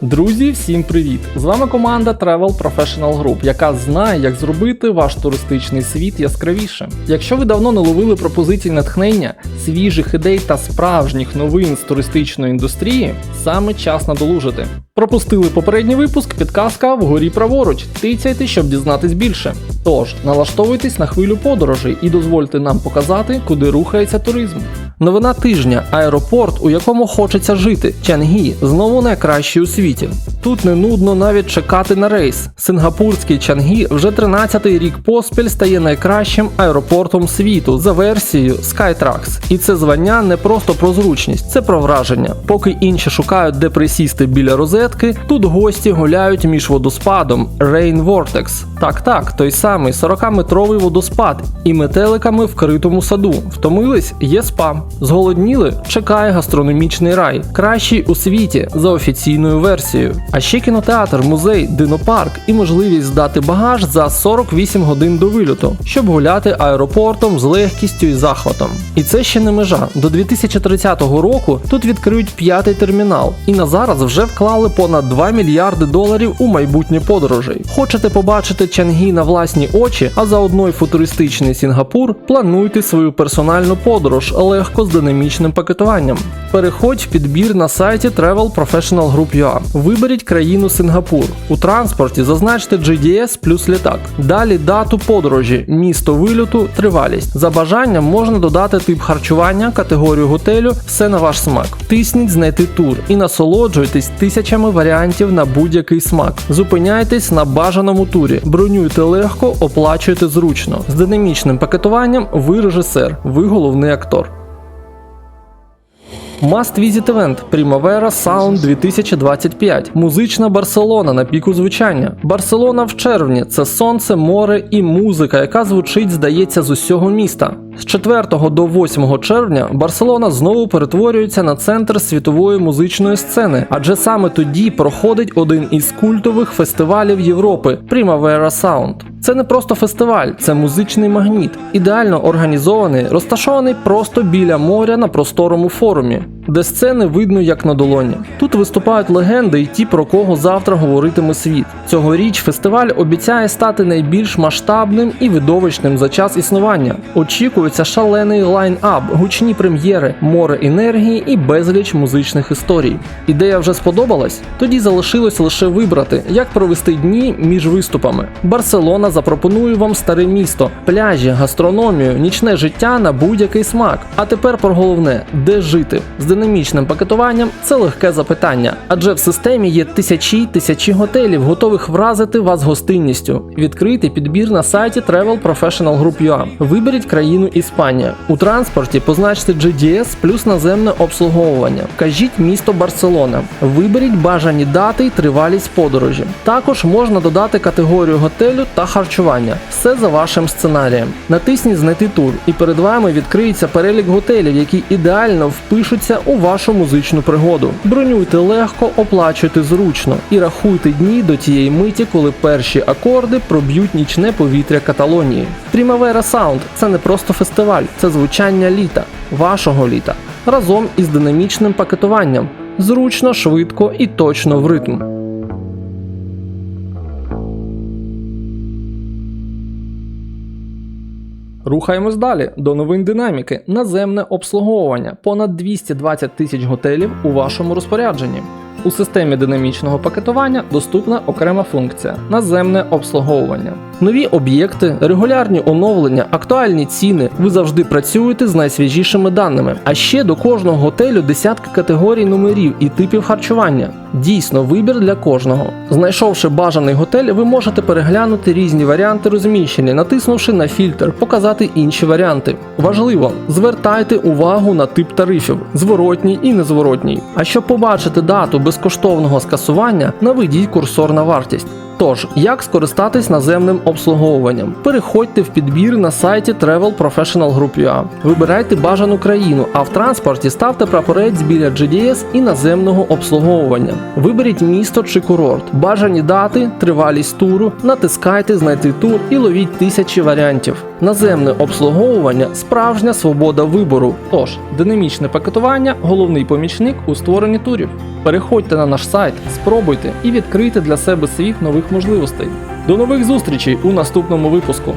Друзі, всім привіт! З вами команда Travel Professional Group, яка знає, як зробити ваш туристичний світ яскравішим. Якщо ви давно не ловили пропозицій натхнення, свіжих ідей та справжніх новин з туристичної індустрії, саме час надолужити. Пропустили попередній випуск, підказка вгорі праворуч. Тицяйте, щоб дізнатись більше. Тож, налаштовуйтесь на хвилю подорожей і дозвольте нам показати, куди рухається туризм. Новина тижня аеропорт, у якому хочеться жити. Чангі знову найкращий у світі. Тут не нудно навіть чекати на рейс. Сингапурський Чангі вже 13-й рік поспіль стає найкращим аеропортом світу за версією Skytrax. І це звання не просто про зручність, це про враження. Поки інші шукають, де присісти біля розетки, тут гості гуляють між водоспадом Rain Vortex. Так, так, той самий 40-метровий водоспад і метеликами в критому саду. Втомились? Є спа. Зголодніли? Чекає гастрономічний рай, кращий у світі за офіційною версією. А ще кінотеатр, музей, динопарк і можливість здати багаж за 48 годин до вильоту, щоб гуляти аеропортом з легкістю і захватом. І це ще не межа. До 2030 року тут відкриють п'ятий термінал, і на зараз вже вклали понад 2 мільярди доларів у майбутнє подорожей. Хочете побачити Чангі на власні очі, а заодно й футуристичний Сінгапур, плануйте свою персональну подорож легко з динамічним пакетуванням. Переходь в підбір на сайті Travel Professional Group UA. Виберіть країну Сингапур. У транспорті зазначте GDS плюс літак. Далі дату подорожі, місто вильоту, тривалість. За бажанням можна додати тип харчування, категорію готелю, все на ваш смак. Тисніть знайти тур і насолоджуйтесь тисячами варіантів на будь-який смак. Зупиняйтесь на бажаному турі, бронюйте легко, оплачуйте зручно. З динамічним пакетуванням ви режисер, ви головний актор. Must Visit Event Primavera Sound 2025. Музична Барселона на піку звучання. Барселона в червні це сонце, море і музика, яка звучить, здається, з усього міста. З 4 до 8 червня Барселона знову перетворюється на центр світової музичної сцени, адже саме тоді проходить один із культових фестивалів Європи Primavera Sound. Це не просто фестиваль, це музичний магніт, ідеально організований, розташований просто біля моря на просторому форумі, де сцени видно як на долоні. Тут виступають легенди і ті, про кого завтра говоритиме світ. Цьогоріч фестиваль обіцяє стати найбільш масштабним і видовищним за час існування. Очікується шалений лайн-ап, гучні прем'єри, море енергії і безліч музичних історій. Ідея вже сподобалась? Тоді залишилось лише вибрати, як провести дні між виступами. Барселона запропонує вам старе місто, пляжі, гастрономію, нічне життя на будь-який смак. А тепер про головне, де жити. Динамічним пакетуванням це легке запитання, адже в системі є тисячі й тисячі готелів, готових вразити вас гостинністю. Відкрийте підбір на сайті Travel Professional Group UA. Виберіть країну Іспанія. У транспорті позначте GDS плюс наземне обслуговування. Вкажіть місто Барселона. Виберіть бажані дати й тривалість подорожі. Також можна додати категорію готелю та харчування. Все за вашим сценарієм. Натисніть знайти тур, і перед вами відкриється перелік готелів, які ідеально впишуться у вашу музичну пригоду. Бронюйте легко, оплачуйте зручно і рахуйте дні до тієї миті, коли перші акорди проб'ють нічне повітря Каталонії. Primavera Sound – це не просто фестиваль, це звучання літа, вашого літа, разом із динамічним пакетуванням. Зручно, швидко і точно в ритм. Рухаємось далі до новин динаміки. Наземне обслуговування. Понад 220 тисяч готелів у вашому розпорядженні. У системі динамічного пакетування доступна окрема функція наземне обслуговування. Нові об'єкти, регулярні оновлення, актуальні ціни. Ви завжди працюєте з найсвіжішими даними. А ще до кожного готелю десятки категорій номерів і типів харчування. Дійсно, вибір для кожного. Знайшовши бажаний готель, ви можете переглянути різні варіанти розміщення, натиснувши на фільтр, показати інші варіанти. Важливо, звертайте увагу на тип тарифів, зворотній і незворотній. А щоб побачити дату безкоштовного скасування, наведіть курсор на вартість. Тож, як скористатись наземним обслуговуванням? Переходьте в підбір на сайті Travel Professional Group UA. Вибирайте бажану країну, а в транспорті ставте прапорець біля GDS і наземного обслуговування. Виберіть місто чи курорт, бажані дати, тривалість туру, натискайте знайти тур і ловіть тисячі варіантів. Наземне обслуговування справжня свобода вибору. Тож, динамічне пакетування головний помічник у створенні турів. Переходьте на наш сайт, спробуйте і відкрийте для себе світ нових можливостей. До нових зустрічей у наступному випуску.